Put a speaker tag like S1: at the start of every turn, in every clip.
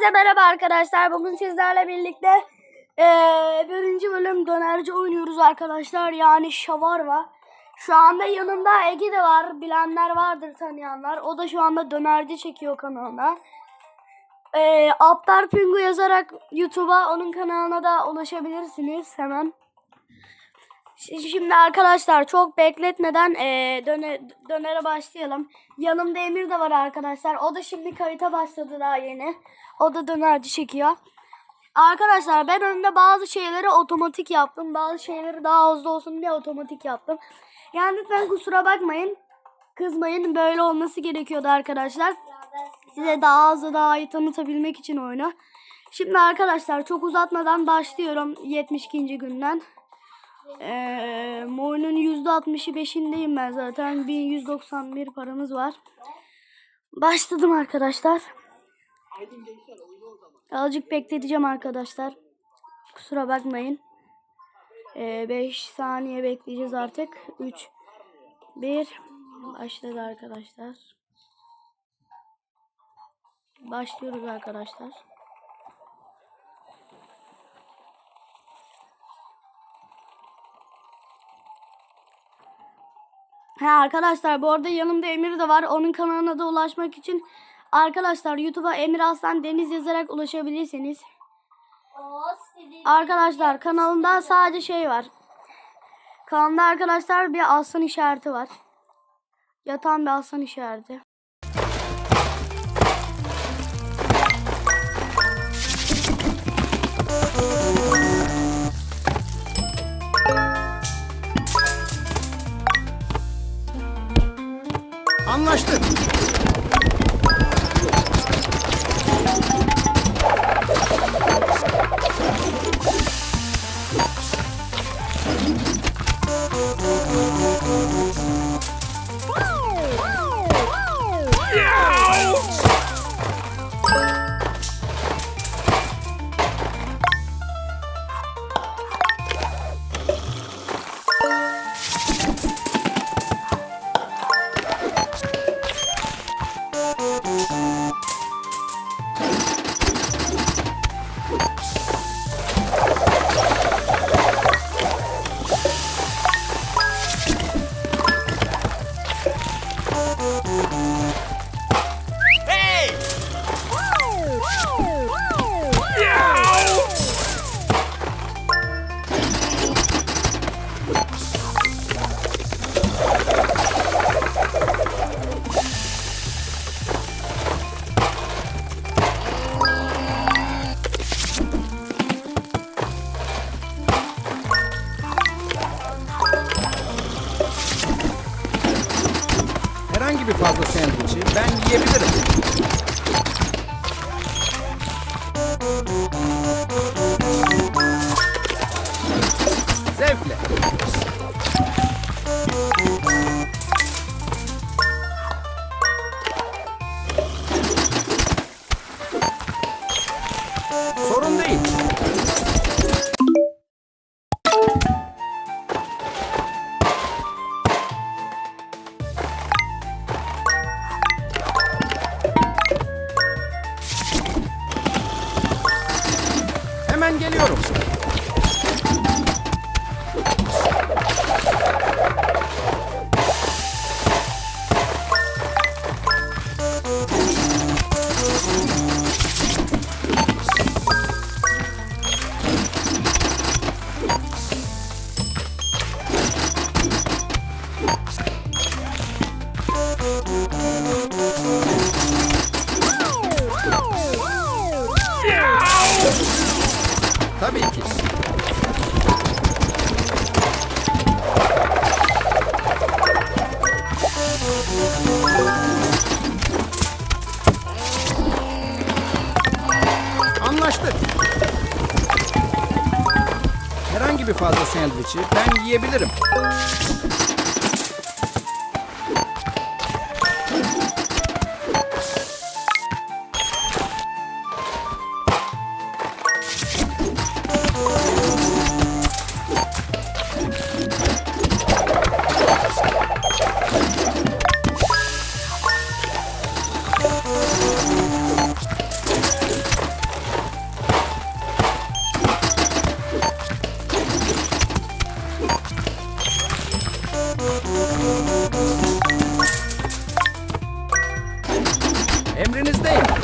S1: Hepinize merhaba arkadaşlar. Bugün sizlerle birlikte eee birinci bölüm dönerci oynuyoruz arkadaşlar. Yani şavarma. Şu anda yanımda Ege de var. Bilenler vardır tanıyanlar. O da şu anda dönerci çekiyor kanalına. Eee Aptar Pingu yazarak YouTube'a onun kanalına da ulaşabilirsiniz hemen. Şi- Şimdi arkadaşlar çok bekletmeden eee döne, dönere başlayalım. Yanımda Emir de var arkadaşlar. O da şimdi kayıta başladı daha yeni. O da dönerci çekiyor. Arkadaşlar ben önümde bazı şeyleri otomatik yaptım. Bazı şeyleri daha hızlı olsun diye otomatik yaptım. Yani lütfen kusura bakmayın. Kızmayın. Böyle olması gerekiyordu arkadaşlar. Size daha hızlı daha iyi tanıtabilmek için oyunu. Şimdi arkadaşlar çok uzatmadan başlıyorum 72. günden. Ee, oyunun %65'indeyim ben zaten. 1191 paramız var. Başladım arkadaşlar. Azıcık bekleteceğim arkadaşlar. Kusura bakmayın. 5 saniye bekleyeceğiz artık. 3 1 Başladı arkadaşlar. Başlıyoruz arkadaşlar. Ha arkadaşlar bu arada yanımda Emir de var. Onun kanalına da ulaşmak için arkadaşlar YouTube'a Emir Aslan Deniz yazarak ulaşabilirsiniz. Arkadaşlar kanalında sadece şey var. Kanalda arkadaşlar bir aslan işareti var. Yatan bir aslan işareti.
S2: you bir fazla sandviçi ben yiyebilirim. Zevkle. Fazla sandviçi ben yiyebilirim. Emrinizdeyim.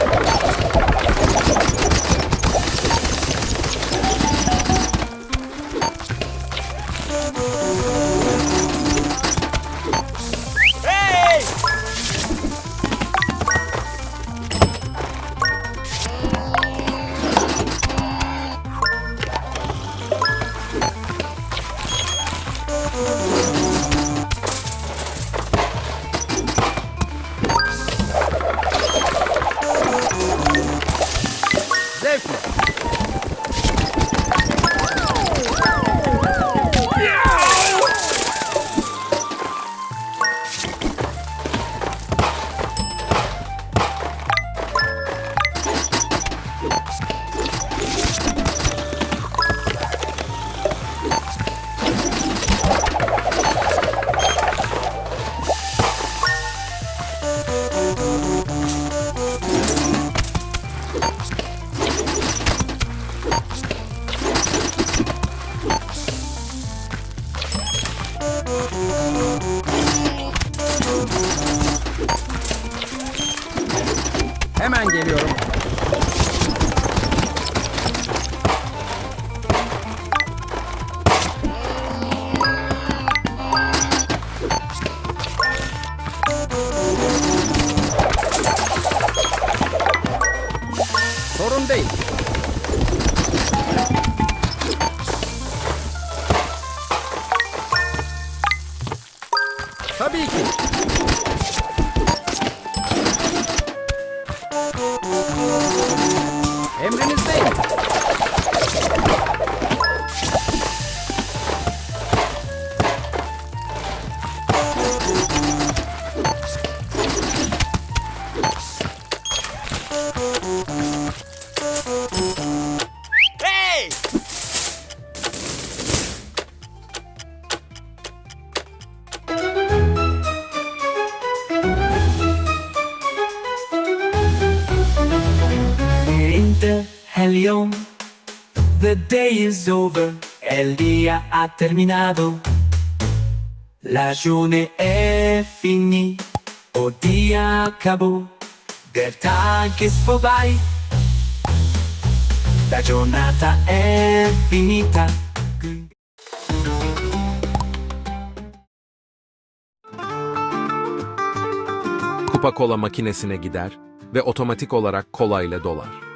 S3: Day is over El día ha terminado. La journée è finie O dia acabò Der Tag ist La giornata è finita.
S4: Kupa kola makinesine gider ve otomatik olarak kola ile dolar.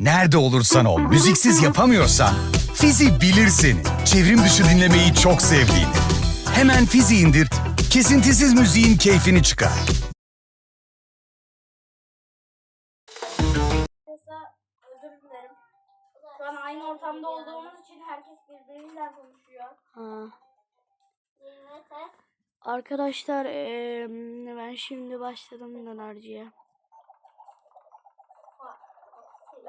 S5: Nerede olursan ol, müziksiz yapamıyorsan Fizi bilir seni. Çevrim dışı dinlemeyi çok sevdiğini. Hemen Fizi indir, kesintisiz müziğin keyfini çıkar.
S1: Mesela özür dilerim. Şu an aynı ortamda olduğumuz için herkes birbiriyle konuşuyor. Arkadaşlar eee, ben şimdi başladım dönerciye.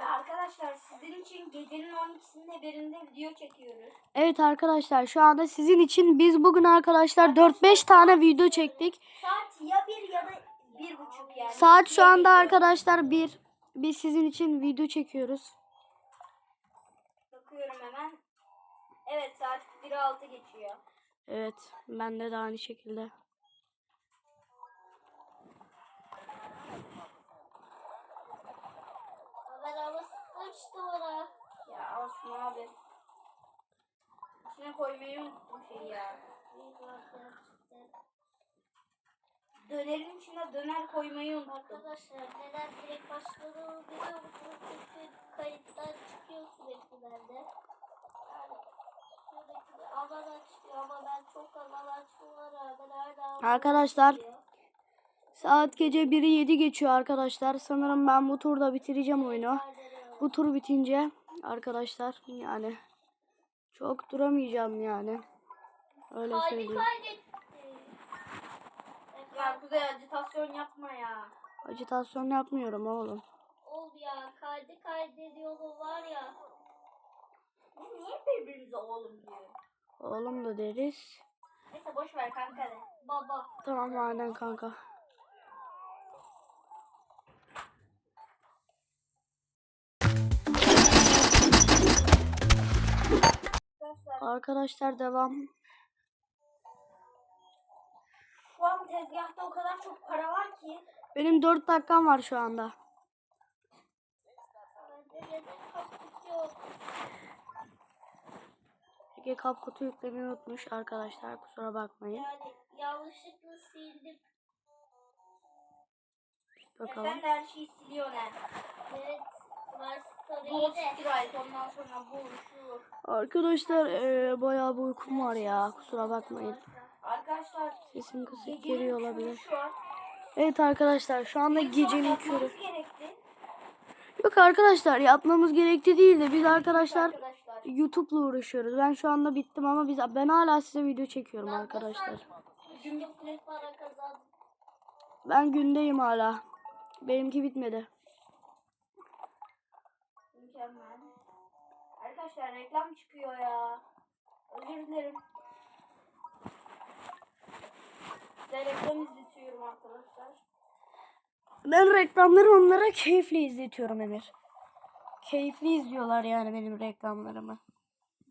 S6: Ve arkadaşlar sizin için gecenin 12'sinde birinde video çekiyoruz.
S1: Evet arkadaşlar şu anda sizin için biz bugün arkadaşlar 4-5 tane video çektik.
S6: Saat ya bir ya da bir buçuk yani.
S1: Saat şu anda arkadaşlar 1. Biz sizin için video çekiyoruz.
S6: Bakıyorum hemen. Evet saat 1'e 6 geçiyor.
S1: Evet bende de aynı şekilde.
S6: Ben alıştım ona. Ya al şunu abi. İçine koymayı unuttum şeyi ya. Dönerin içine döner koymayı unuttum.
S7: Arkadaşlar neden direkt başladığımı biliyor musunuz? Çünkü kayıttan çıkıyor sürekli bende. Yani sürekli alan açıyor ama ben çok alan rağmen hala
S1: Arkadaşlar
S7: açıyor.
S1: Saat gece 1'i 7 geçiyor arkadaşlar. Sanırım ben bu turda bitireceğim oyunu. Bu tur bitince arkadaşlar yani çok duramayacağım yani. Öyle söyleyeyim.
S6: Ya Kuzey acitasyon yapma ya.
S1: Acitasyon yapmıyorum oğlum.
S7: Ol ya kaydı kaydediyorum var ya.
S6: Niye birbirimize oğlum diyor?
S1: Oğlum da deriz.
S6: Neyse boş ver kanka de.
S7: Baba.
S1: Tamam aynen kanka. Arkadaşlar devam.
S6: Şu an tezgahta o kadar çok para var ki.
S1: Benim 4 dakikam var şu anda. Ege kapkutu yüklemeyi unutmuş arkadaşlar kusura bakmayın.
S7: Yani yanlışlıkla sildim.
S1: Bakalım.
S6: De her şeyi siliyorsun he.
S7: Evet. Varsa
S1: Arkadaşlar eee bayağı bir uykum var ya kusura bakmayın.
S6: Arkadaşlar
S1: Sesim kısık geliyor olabilir. Evet arkadaşlar şu anda gecenin körü. Yok arkadaşlar yatmamız gerekti değil de biz arkadaşlar. YouTube'la uğraşıyoruz. Ben şu anda bittim ama biz ben hala size video çekiyorum arkadaşlar. Ben gündeyim hala. Benimki bitmedi.
S6: Mükemmel. Arkadaşlar reklam çıkıyor ya. Özür dilerim. Size reklam izletiyorum arkadaşlar.
S1: Ben reklamları onlara keyifle izletiyorum Emir. Keyifli izliyorlar yani benim reklamlarımı.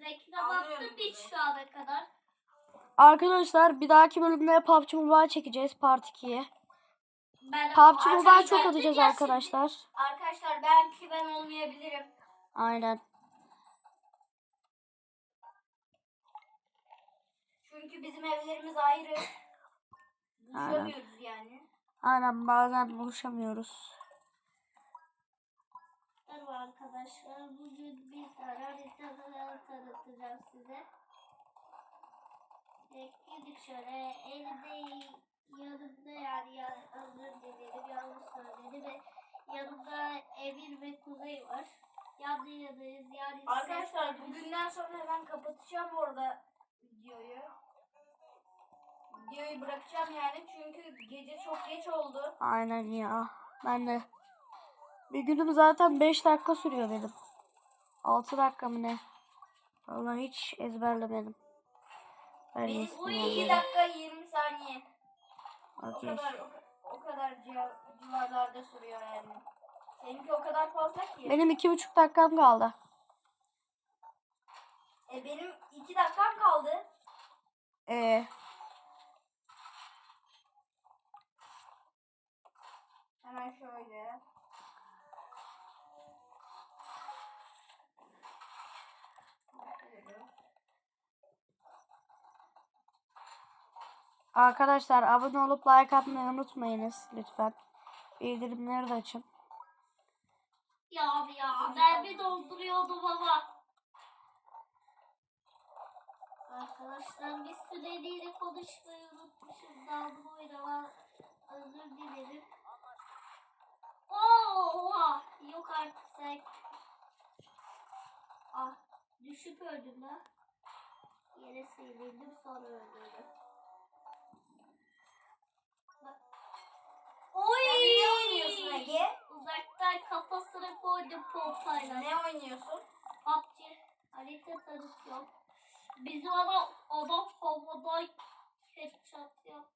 S7: Reklam attım hiç şu ana kadar.
S1: Arkadaşlar bir dahaki bölümde PUBG Mobile çekeceğiz Part 2'ye.
S7: Ben
S1: PUBG Mobile çok atacağız arkadaşlar.
S6: Arkadaşlar belki ben olmayabilirim.
S1: Aynen.
S6: Çünkü bizim evlerimiz ayrı. Buluşamıyoruz yani.
S1: Aynen bazen buluşamıyoruz.
S7: Merhaba arkadaşlar. Bugün bir tane haritaları tanıtacağım size. Gidip şöyle elimde yanımda yani, yani özür dilerim yanlış söyledim ve yanımda Emir ve Kuzey var. Yandı yanıyız yani
S6: Arkadaşlar bugünden sonra ben kapatacağım orada videoyu. Videoyu bırakacağım yani çünkü gece çok geç oldu.
S1: Aynen ya. Ben de. Bir günüm zaten 5 dakika sürüyor benim. 6 dakika mı ne? Vallahi hiç ezberlemedim. Ben
S6: Benim bu 2
S1: yazıyorum.
S6: dakika 20 saniye. O
S1: Okey.
S6: kadar o, o kadar civa- civarlarda sürüyor yani. Seninki o kadar fazla ki.
S1: Benim iki buçuk dakikam kaldı.
S6: E benim 2 dakikam kaldı.
S1: Ee,
S6: Hemen şöyle.
S1: arkadaşlar abone olup like atmayı unutmayınız lütfen. Bildirimleri de açın.
S7: Ya abi ya ben bir dolduruyordum ama. Arkadaşlar bir süreliğine konuşmayı unutmuşum. Daldım oynama. Özür dilerim. Oha! Yok artık sen. Ah düşüp öldüm lan. Yere seyredildim sonra öldürdüm. Oy!
S6: Sen ne oynuyorsun Ege?
S7: Uzaktan pompayla.
S6: Ne oynuyorsun?
S7: PUBG harita tanıtıyor. Bizim ama adam havadan headshot yap.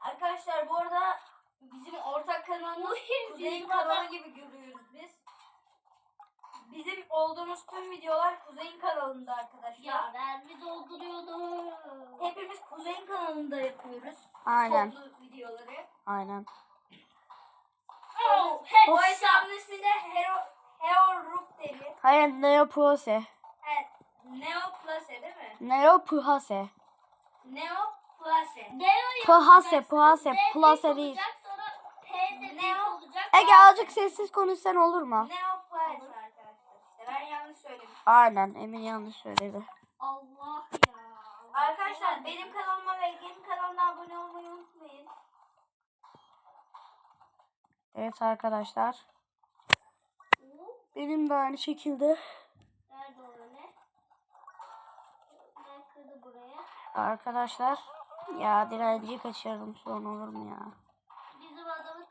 S6: Arkadaşlar bu arada bizim ortak kanalımız Kuzey'in
S7: bizim
S6: kanalı gibi görüyoruz biz. Bizim olduğumuz tüm videolar Kuzey'in kanalında arkadaşlar.
S7: Ya mermi dolduruyordum.
S6: Hepimiz Kuzey'in kanalında yapıyoruz.
S1: Aynen.
S6: Toplu videoları.
S1: Aynen.
S7: Oh, headshot.
S1: Hayır Neo Puhase.
S6: Evet. Neo Plase değil mi?
S1: Neo Puhase.
S6: Neo Plase.
S1: Plase
S7: büyük
S1: değil.
S7: olacak, Sonra P de
S6: Ne
S7: büyük
S6: o?
S7: olacak.
S1: Ege azıcık sessiz konuşsan olur mu?
S6: Neo Plase arkadaşlar. İşte ben yanlış söylemişim.
S1: Aynen Emin yanlış söyledi.
S7: Allah ya.
S6: Arkadaşlar benim kanalıma ve Ege'nin kanalına abone olmayı unutmayın.
S1: Evet arkadaşlar. Benim de aynı şekilde.
S7: Nerede o öyle? Ben kırdı buraya.
S1: Arkadaşlar. Ya direnci kaçırdım son olur mu ya?
S7: Bizim adamın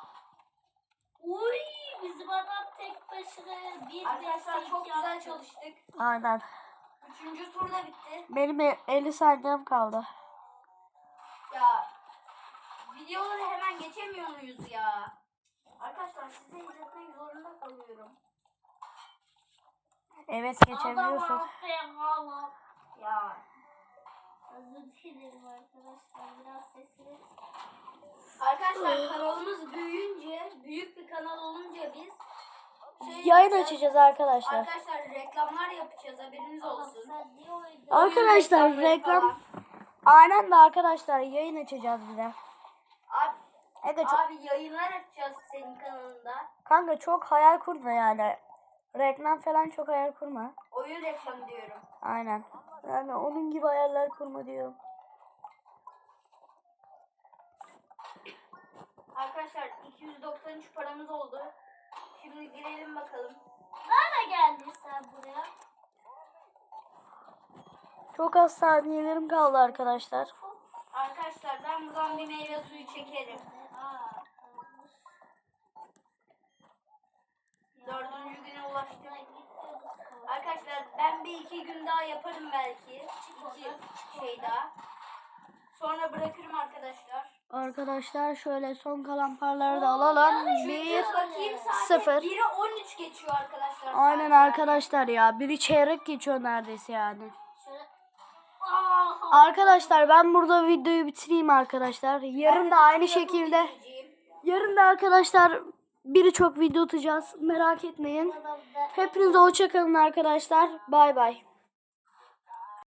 S7: Uy bizim adam tek başına bir
S6: Arkadaşlar
S7: destek
S6: çok güzel
S7: yaptı.
S6: çalıştık.
S1: Aynen.
S6: Üçüncü tur da bitti.
S1: Benim e- 50 saniyem kaldı.
S6: Ya videoları hemen geçemiyor muyuz ya? Arkadaşlar size izletmek zorunda kalıyorum.
S1: Evet geçebiliyorsun.
S6: Ya
S7: Özür dilerim arkadaşlar biraz sesini.
S6: arkadaşlar kanalımız büyüyünce, büyük bir kanal olunca biz şey
S1: Yayın
S6: yapacağız.
S1: açacağız arkadaşlar.
S6: Arkadaşlar reklamlar yapacağız haberiniz olsun.
S1: Arkadaşlar
S6: reklamları
S1: reklam. Aynen de arkadaşlar yayın açacağız bir de.
S6: Abi,
S1: Ege çok,
S6: abi yayınlar açacağız senin kanalında.
S1: kanka çok hayal kurma yani. Reklam falan çok ayar kurma.
S6: Oyun reklamı diyorum.
S1: Aynen. Yani onun gibi ayarlar kurma diyorum.
S6: Arkadaşlar 293 paramız oldu. Şimdi girelim bakalım.
S7: Nerede geldin sen buraya?
S1: Çok az saniyelerim kaldı arkadaşlar.
S6: Arkadaşlar ben buradan bir meyve suyu çekerim. Dördüncü güne ulaştık. Arkadaşlar ben bir iki gün daha yaparım belki. İki şey daha. Sonra bırakırım arkadaşlar.
S1: Arkadaşlar şöyle son kalan paraları da alalım. Bir.
S6: Bakayım saate
S1: sıfır.
S6: 1'e 13 geçiyor arkadaşlar.
S1: Aynen arkadaşlar ya. Biri çeyrek geçiyor neredeyse yani. Arkadaşlar ben burada videoyu bitireyim arkadaşlar. Yarın da aynı şekilde. Yarın da arkadaşlar birçok video atacağız. Merak etmeyin. Hepinize hoşçakalın arkadaşlar. Bay bay.